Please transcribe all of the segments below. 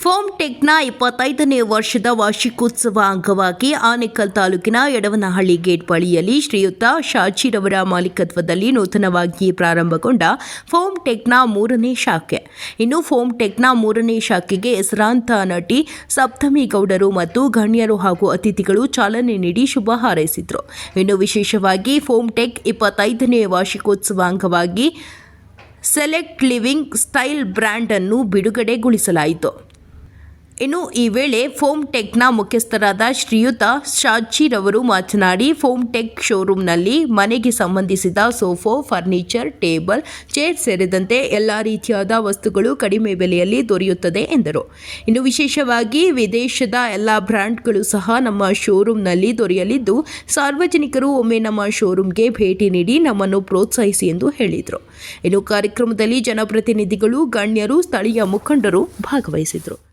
Foam ಟೆಕ್ನ ಇಪ್ಪತ್ತೈದನೇ ವರ್ಷದ ವಾರ್ಷಿಕೋತ್ಸವ ಅಂಗವಾಗಿ ಆನೇಕಲ್ ತಾಲೂಕಿನ ಯಡವನಹಳ್ಳಿ ಗೇಟ್ ಬಳಿಯಲ್ಲಿ ಶ್ರೀಯುತ ಶಾಜಿರವರ ಮಾಲೀಕತ್ವದಲ್ಲಿ ನೂತನವಾಗಿ ಪ್ರಾರಂಭಗೊಂಡ ಫೋಮ್ ಟೆಕ್ನ ಮೂರನೇ ಶಾಖೆ. ಇನ್ನು ಫೋಮ್ ಟೆಕ್ನ ಮೂರನೇ ಶಾಖೆಗೆ ಹೆಸರಾಂತ ನಟಿ ಸಪ್ತಮಿ ಗೌಡರು ಮತ್ತು ಗಣ್ಯರು ಹಾಗೂ ಅತಿಥಿಗಳು ಚಾಲನೆ ನೀಡಿ ಶುಭ ಹಾರೈಸಿದರು. ಇನ್ನು ವಿಶೇಷವಾಗಿ ಫೋಮ್ ಟೆಕ್ ಇಪ್ಪತ್ತೈದನೇ ವಾರ್ಷಿಕೋತ್ಸವ ಅಂಗವಾಗಿ ಸೆಲೆಕ್ಟ್ ಲಿವಿಂಗ್ ಸ್ಟೈಲ್ ಬ್ರ್ಯಾಂಡನ್ನು ಬಿಡುಗಡೆಗೊಳಿಸಲಾಯಿತು. ಇನ್ನು ಈ ವೇಳೆ ಫೋಮ್ ಟೆಕ್ನ ಮುಖ್ಯಸ್ಥರಾದ ಶ್ರೀಯುತ ಶಾಚಿರವರು ಮಾತನಾಡಿ, ಫೋಮ್ ಟೆಕ್ ಶೋರೂಮ್ನಲ್ಲಿ ಮನೆಗೆ ಸಂಬಂಧಿಸಿದ ಸೋಫೋ, ಫರ್ನಿಚರ್, ಟೇಬಲ್, ಚೇರ್ ಸೇರಿದಂತೆ ಎಲ್ಲ ರೀತಿಯಾದ ವಸ್ತುಗಳು ಕಡಿಮೆ ಬೆಲೆಯಲ್ಲಿ ದೊರೆಯುತ್ತದೆ ಎಂದರು. ಇನ್ನು ವಿಶೇಷವಾಗಿ ವಿದೇಶದ ಎಲ್ಲ ಬ್ರ್ಯಾಂಡ್ಗಳು ಸಹ ನಮ್ಮ ಶೋರೂಮ್ನಲ್ಲಿ ದೊರೆಯಲಿದ್ದು, ಸಾರ್ವಜನಿಕರು ಒಮ್ಮೆ ನಮ್ಮ ಶೋರೂಮ್ಗೆ ಭೇಟಿ ನೀಡಿ ನಮ್ಮನ್ನು ಪ್ರೋತ್ಸಾಹಿಸಿ ಎಂದು ಹೇಳಿದರು. ಇನ್ನು ಕಾರ್ಯಕ್ರಮದಲ್ಲಿ ಜನಪ್ರತಿನಿಧಿಗಳು, ಗಣ್ಯರು, ಸ್ಥಳೀಯ ಮುಖಂಡರು ಭಾಗವಹಿಸಿದರು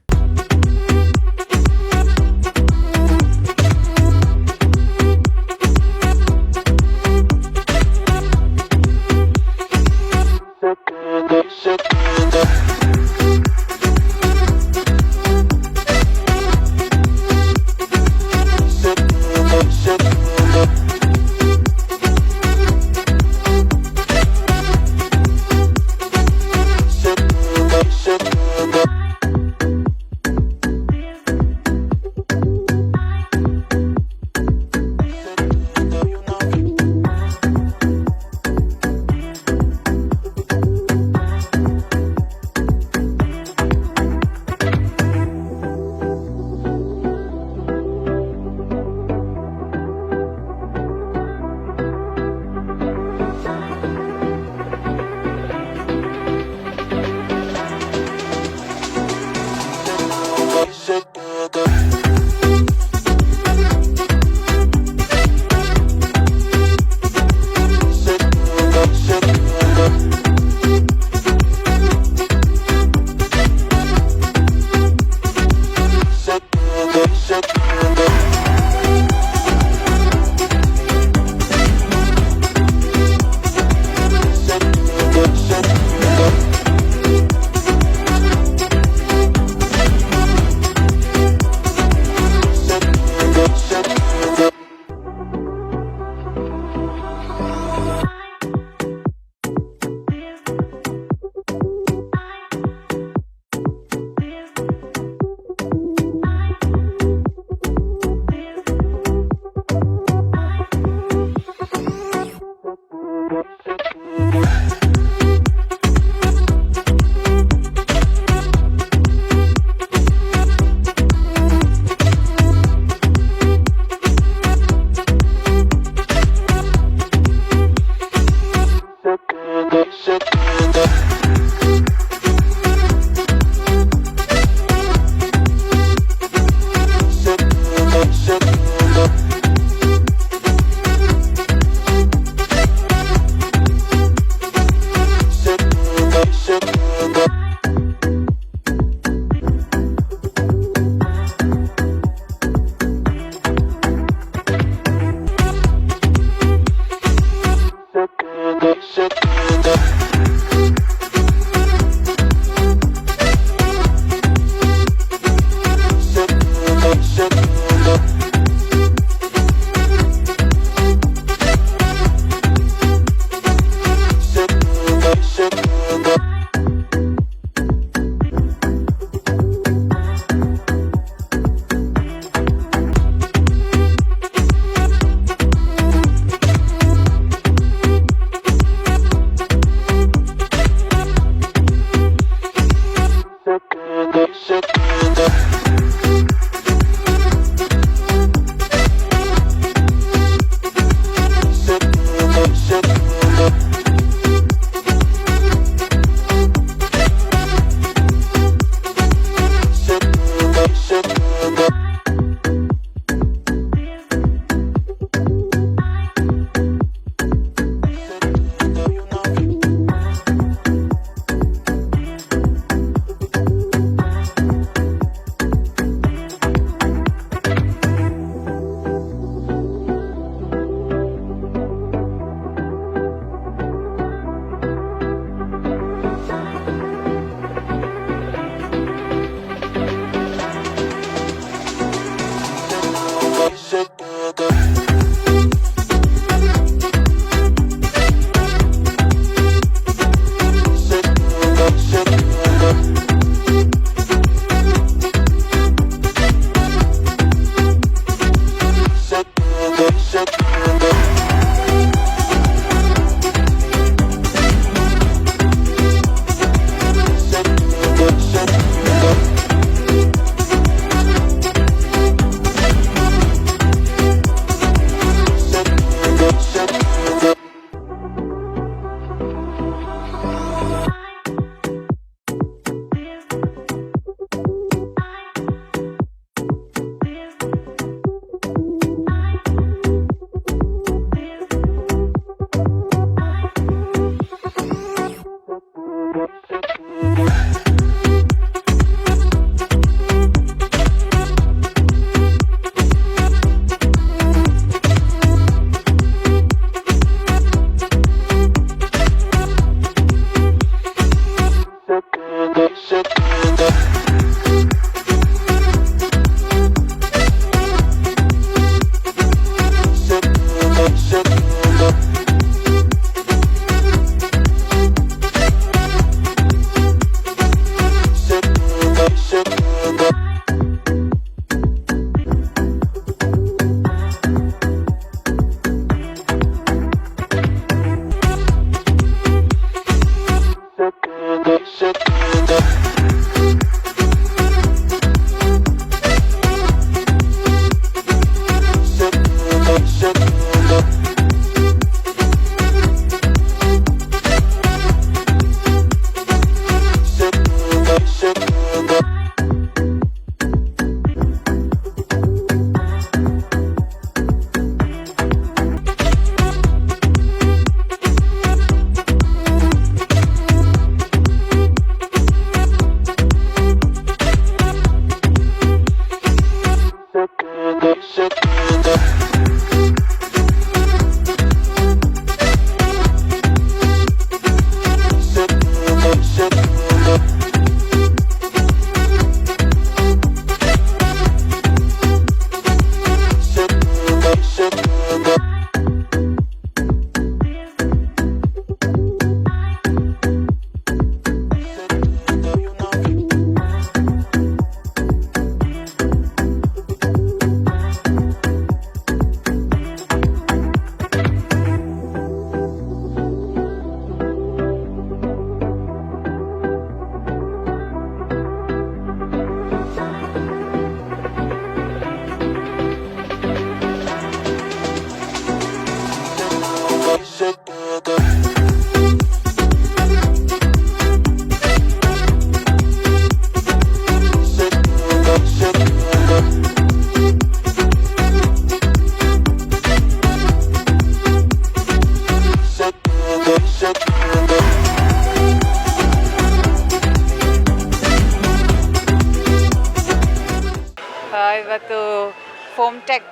Thank you.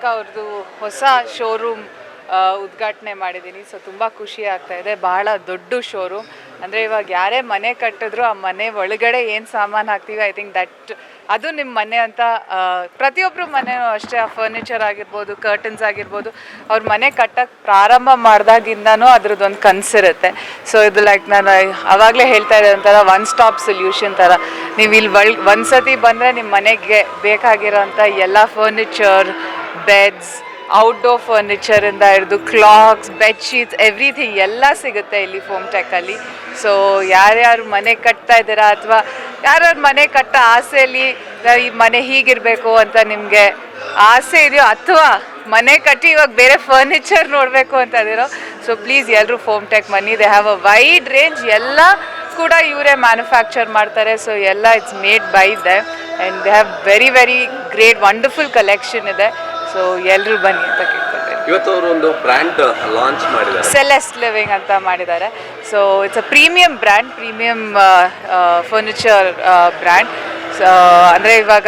Foam Tech ಅವ್ರದ್ದು ಹೊಸ ಶೋರೂಮ್ ಉದ್ಘಾಟನೆ ಮಾಡಿದ್ದೀನಿ. ಸೊ ತುಂಬ ಖುಷಿ ಆಗ್ತಾ ಇದೆ. ಬಹಳ ದೊಡ್ಡ ಶೋರೂಮ್ ಅಂದರೆ ಇವಾಗ ಯಾರೇ ಮನೆ ಕಟ್ಟಿದ್ರು ಆ ಮನೆ ಒಳಗಡೆ ಏನು ಸಾಮಾನು ಹಾಕ್ತೀವಿ ಐ ಥಿಂಕ್ ದಟ್ ಅದು ನಿಮ್ಮ ಮನೆ ಅಂತ ಪ್ರತಿಯೊಬ್ಬರು ಮನೆಯೂ ಅಷ್ಟೇ. ಆ ಫರ್ನಿಚರ್ ಆಗಿರ್ಬೋದು ಕರ್ಟನ್ಸ್ ಆಗಿರ್ಬೋದು, ಅವ್ರ ಮನೆ ಕಟ್ಟಕ್ಕೆ ಪ್ರಾರಂಭ ಮಾಡಿದಾಗಿಂದನೂ ಅದ್ರದ್ದೊಂದು ಕನಸಿರುತ್ತೆ. ಸೊ ಇದು ಲೈಕ್ ನಾನು ಆವಾಗಲೇ ಹೇಳ್ತಾ ಇದ್ದೆ ಒಂಥರ ಒನ್ ಸ್ಟಾಪ್ ಸೊಲ್ಯೂಷನ್ ಥರ ನೀವು ಇಲ್ಲಿ ಒಳ್ ಒಂದು ಸತಿ ಬಂದರೆ ನಿಮ್ಮ ಮನೆಗೆ ಬೇಕಾಗಿರೋಂಥ ಎಲ್ಲ ಫರ್ನಿಚರ್ ಬೆಡ್ಸ್ ಔಟ್ಡೋರ್ ಫರ್ನಿಚರಿಂದ ಹಿಡಿದು ಕ್ಲಾಕ್ಸ್ ಬೆಡ್ಶೀಟ್ಸ್ ಎವ್ರಿಥಿಂಗ್ ಎಲ್ಲ ಸಿಗುತ್ತೆ ಇಲ್ಲಿ ಫೋಮ್ ಟೆಕ್ಕಲ್ಲಿ ಸೊ ಯಾರ್ಯಾರು ಮನೆ ಕಟ್ತಾ ಇದ್ದೀರಾ ಅಥವಾ ಯಾರ್ಯಾರು ಮನೆ ಕಟ್ಟ ಆಸೆಯಲ್ಲಿ ಈ ಮನೆ ಹೀಗಿರಬೇಕು ಅಂತ ನಿಮಗೆ ಆಸೆ ಇದೆಯೋ ಅಥವಾ ಮನೆ ಕಟ್ಟಿ ಇವಾಗ ಬೇರೆ ಫರ್ನಿಚರ್ ನೋಡಬೇಕು ಅಂತ ಇದ್ದೀರೋ ಸೊ ಪ್ಲೀಸ್ ಎಲ್ಲರೂ foam tech money they have a wide range ಎಲ್ಲ ಕೂಡ ಇವರೇ ಮ್ಯಾನುಫ್ಯಾಕ್ಚರ್ ಮಾಡ್ತಾರೆ. ಸೊ ಎಲ್ಲ it's made by the and they have very very great wonderful collection ಇದೆ. ಸೊ ಎಲ್ಲರೂ ಬನ್ನಿ ಅಂತ ಕೇಳ್ಕೊಳ್ತೇನೆ ಇವತ್ತು ಅವರು ಒಂದು ಬ್ರ್ಯಾಂಡ್ ಲಾಂಚ್ ಮಾಡಿದ್ದಾರೆ. ಸೆಲೆಸ್ಟ್ ಲಿವಿಂಗ್ ಅಂತ ಮಾಡಿದ್ದಾರೆ. So it's a premium brand premium furniture brand so ಅಂದರೆ ಇವಾಗ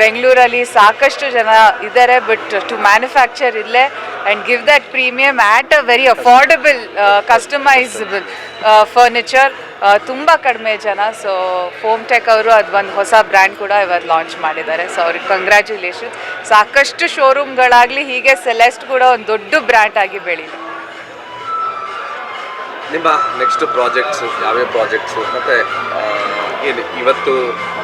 ಬೆಂಗಳೂರಲ್ಲಿ ಸಾಕಷ್ಟು ಜನ ಇದ್ದಾರೆ ಬಟ್ ಟು ಮ್ಯಾನುಫ್ಯಾಕ್ಚರ್ ಇಲ್ಲೇ and give that premium at a very affordable customizable furniture ತುಂಬ ಕಡಿಮೆ ಜನ. ಸೊ ಫೋಮ್ ಟೆಕ್ ಅವರು ಅದು ಒಂದು ಹೊಸ ಬ್ರ್ಯಾಂಡ್ ಕೂಡ ಇವತ್ತು ಲಾಂಚ್ ಮಾಡಿದ್ದಾರೆ. ಸೊ ಅವ್ರಿಗೆ ಕಂಗ್ರ್ಯಾಚುಲೇಷನ್ಸ್ ಸಾಕಷ್ಟು ಶೋರೂಮ್ಗಳಾಗಲಿ ಹೀಗೆ ಸೆಲೆಸ್ಟ್ ಕೂಡ ಒಂದು ದೊಡ್ಡ ಬ್ರ್ಯಾಂಡ್ ಆಗಿ ಬೆಳೀಲಿ. ನಿಮ್ಮ ನೆಕ್ಸ್ಟ್ ಪ್ರಾಜೆಕ್ಟ್ಸ್ ಯಾವ್ಯಾವ ಪ್ರಾಜೆಕ್ಟ್ಸ್ ಮತ್ತೆ ಏನು ಇವತ್ತು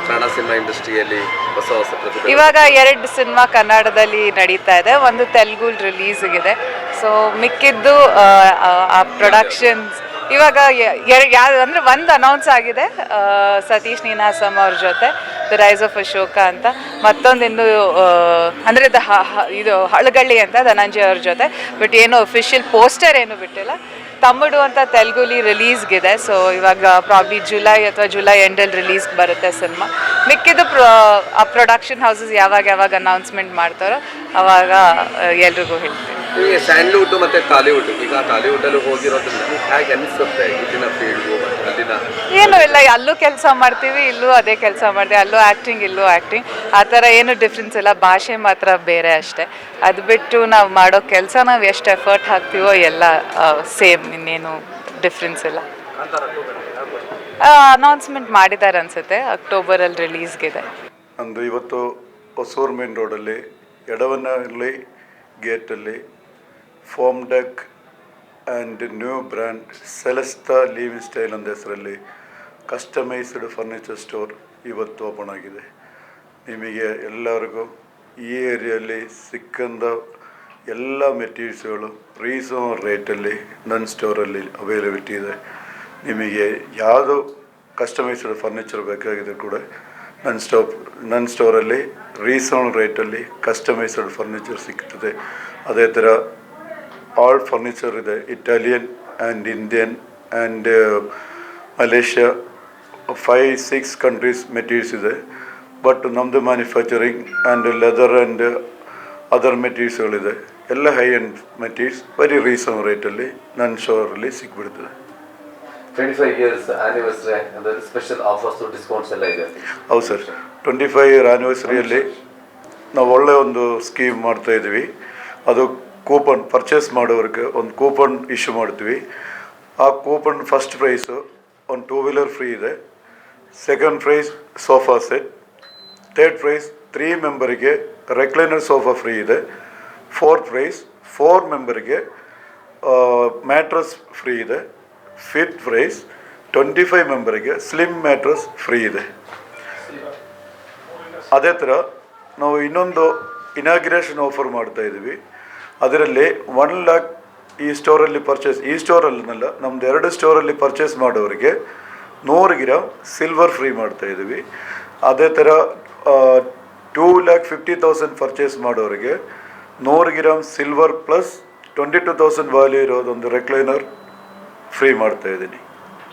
ಕನ್ನಡ ಸಿನಿಮಾ ಇಂಡಸ್ಟ್ರಿಯಲ್ಲಿ ಹೊಸ ಹೊಸ ಪ್ರತಿಭೆ? ಇವಾಗ ಎರಡು ಸಿನಿಮಾ ಕನ್ನಡದಲ್ಲಿ ನಡೀತಾ ಇದೆ. ಒಂದು ತೆಲುಗು ರಿಲೀಸ್ಗಿದೆ ಸೊ ಮಿಕ್ಕಿದ್ದು ಆ ಪ್ರೊಡಕ್ಷನ್ಸ್ ಇವಾಗ ಯಾರು ಅಂದರೆ ಒಂದು ಅನೌನ್ಸ್ ಆಗಿದೆ ಸತೀಶ್ ನೀನಾಸಮ್ ಅವ್ರ ಜೊತೆ ದ ರೈಸ್ ಆಫ್ ಅಶೋಕ ಅಂತ. ಮತ್ತೊಂದು ಇನ್ನು ಅಂದರೆ ದ ಇದು ಹಳಗಳ್ಳಿ ಅಂತ, ಧನಂಜಯ ಅವ್ರ ಜೊತೆ. ಬಟ್ ಏನು ಅಫಿಷಿಯಲ್ ಪೋಸ್ಟರ್ ಏನು ಬಿಟ್ಟಿಲ್ಲ. ತಮಿಳು ಅಂತ ತೆಲುಗುಲಿ ರಿಲೀಸ್ಗಿದೆ ಸೊ ಇವಾಗ ಪ್ರಾಬ್ಲಿ ಜುಲೈ ಅಥವಾ ಜುಲೈ ಎಂಡಲ್ಲಿ ರಿಲೀಸ್ ಬರುತ್ತೆ ಸಿನಿಮಾ ಮಿಕ್ಕಿದ್ದು ಪ್ರೊ ಆ ಪ್ರೊಡಕ್ಷನ್ ಹೌಸಸ್ ಯಾವಾಗ ಯಾವಾಗ ಅನೌನ್ಸ್ಮೆಂಟ್ ಮಾಡ್ತಾರೋ, ಅವಾಗ ಎಲ್ರಿಗೂ ಹೇಳ್ತೀನಿ. ನಿಮಗೆ ಸ್ಯಾಂಡ್ಲ್ವುಡ್ ಮತ್ತೆ ಟಾಲಿವುಡ್ ಈಗ ಟಾಲಿವುಡ್ ಅಲ್ಲಿ ಹೋಗಿರೋದ್ರಿಂದ ಹೇಗೆ ಅನಿಸುತ್ತೆ ಇಲ್ಲಿನ ಫೀಲ್ಡು ಮತ್ತೆ ಅಲ್ಲಿನ ಏನೂ ಇಲ್ಲ ಅಲ್ಲೂ ಕೆಲಸ ಮಾಡ್ತೀವಿ ಇಲ್ಲೂ ಅದೇ ಕೆಲಸ ಮಾಡ್ತೀವಿ ಅಲ್ಲೂ ಆ್ಯಕ್ಟಿಂಗ್ ಇಲ್ಲೂ ಆ್ಯಕ್ಟಿಂಗ್ ಆ ಥರ ಏನು ಡಿಫ್ರೆನ್ಸ್ ಇಲ್ಲ ಭಾಷೆ ಮಾತ್ರ ಬೇರೆ ಅಷ್ಟೇ. ಅದು ಬಿಟ್ಟು ನಾವು ಮಾಡೋ ಕೆಲಸ ನಾವು ಎಷ್ಟು ಎಫರ್ಟ್ ಹಾಕ್ತೀವೋ ಎಲ್ಲ ಸೇಮ್ ಇನ್ನೇನು ಡಿಫ್ರೆನ್ಸ್ ಇಲ್ಲ. ಅನೌನ್ಸ್ಮೆಂಟ್ ಮಾಡಿದ್ದಾರೆ ಅನ್ಸುತ್ತೆ ಅಕ್ಟೋಬರಲ್ಲಿ ರಿಲೀಸ್ಗಿದೆ ಅಂದು ಇವತ್ತು ಹೊಸೂರು ಮೇನ್ ರೋಡಲ್ಲಿ Edavanahalli ಗೇಟಲ್ಲಿ foam deck and new brand Celesta living style ಅಂದ ಹೆಸರಲ್ಲಿ ಕಸ್ಟಮೈಸ್ಡ್ ಫರ್ನಿಚರ್ ಸ್ಟೋರ್ ಇವತ್ತು ಓಪನ್ ಆಗಿದೆ. ನಿಮಗೆ ಎಲ್ಲರಿಗೂ ಈ ಏರಿಯಲ್ಲಿ ಸಿಕ್ಕಂದ ಎಲ್ಲ ಮೆಟೀರಿಯಲ್ಸ್ಗಳು ರೀಸನಬಲ್ ರೇಟಲ್ಲಿ ನನ್ನ ಸ್ಟೋರಲ್ಲಿ ಅವೈಲಬಿಲಿಟಿ ಇದೆ. ನಿಮಗೆ ಯಾವುದು ಕಸ್ಟಮೈಸ್ಡ್ ಫರ್ನಿಚರ್ ಬೇಕಾಗಿದೆ ಕೂಡ ನನ್ನ ಸ್ಟೋಪ್ ನನ್ನ ಸ್ಟೋರಲ್ಲಿ ರೀಸನಬಲ್ ರೇಟಲ್ಲಿ ಕಸ್ಟಮೈಸ್ಡ್ ಫರ್ನಿಚರ್ ಸಿಗ್ತದೆ ಅದೇ ಥರ ಆಲ್ ಫರ್ನಿಚರ್ ಇದೆ Italian and Indian and Malaysia five six countries materials ಇದೆ ಬಟ್ ನಮ್ಮದು manufacturing and leather and other ಮೆಟೀರಿಯಲ್ಸ್ಗಳಿದೆ ಎಲ್ಲ high end materials very reason ರೇಟಲ್ಲಿ ನನ್ನ ಶೋರಲ್ಲಿ ಸಿಕ್ಬಿಡ್ತದೆ. ಟ್ವೆಂಟಿ ಫೈವ್ ಇಯರ್ಸ್ ಆನಿವರ್ಸರಿ ಅಂದರೆ ಸ್ಪೆಷಲ್ ಆಫರ್ಸ್ ಡಿಸ್ಕೌಂಟ್ಸ್ ಎಲ್ಲ ಇದೆ. ಹೌದು ಸರ್. ಟ್ವೆಂಟಿ ಫೈವ್ ಇಯರ್ ಆ್ಯನಿವರ್ಸರಿಯಲ್ಲಿ ನಾವು ಒಳ್ಳೆಯ ಒಂದು ಸ್ಕೀಮ್ ಮಾಡ್ತಾ ಇದ್ವಿ ಅದು ಕೂಪನ್ ಪರ್ಚೇಸ್ ಮಾಡೋರಿಗೆ ಒಂದು ಕೂಪನ್ ಇಶ್ಯೂ ಮಾಡ್ತೀವಿ. ಆ ಕೂಪನ್ ಫಸ್ಟ್ ಪ್ರೈಸು ಒಂದು ಟೂ ವೀಲರ್ ಫ್ರೀ ಇದೆ. Second prize sofa set third prize three ಮೆಂಬರಿಗೆ recliner sofa free ಇದೆ. ಫೋರ್ತ್ ಪ್ರೈಸ್ ಫೋರ್ ಮೆಂಬರಿಗೆ ಮ್ಯಾಟ್ರಸ್ ಫ್ರೀ ಇದೆ. ಫಿಫ್ತ್ ಪ್ರೈಸ್ ಟ್ವೆಂಟಿ ಫೈವ್ ಮೆಂಬರಿಗೆ ಸ್ಲಿಮ್ ಮ್ಯಾಟ್ರಸ್ ಫ್ರೀ ಇದೆ. ಅದೇ ಥರ ನಾವು ಇನ್ನೊಂದು ಇನಾಗ್ರೇಷನ್ ಆಫರ್ ಮಾಡ್ತಾ ಇದ್ದೀವಿ ಅದರಲ್ಲಿ ಒನ್ ಲ್ಯಾಕ್ ಈ ಸ್ಟೋರಲ್ಲಿ ಪರ್ಚೇಸ್ ಈ ಸ್ಟೋರಲ್ಲಿನಲ್ಲ ನಮ್ದು ಎರಡು ಸ್ಟೋರಲ್ಲಿ ಪರ್ಚೇಸ್ ಮಾಡೋರಿಗೆ ನೂರು ಗ್ರಾಮ್ ಸಿಲ್ವರ್ ಫ್ರೀ ಮಾಡ್ತಾ ಇದ್ದೀವಿ. ಅದೇ ಥರ two lakh fifty thousand purchase ಮಾಡೋರಿಗೆ ನೂರು gram silver plus twenty two thousand value ಇರೋದೊಂದು recliner free ಮಾಡ್ತಾ ಇದ್ದೀನಿ.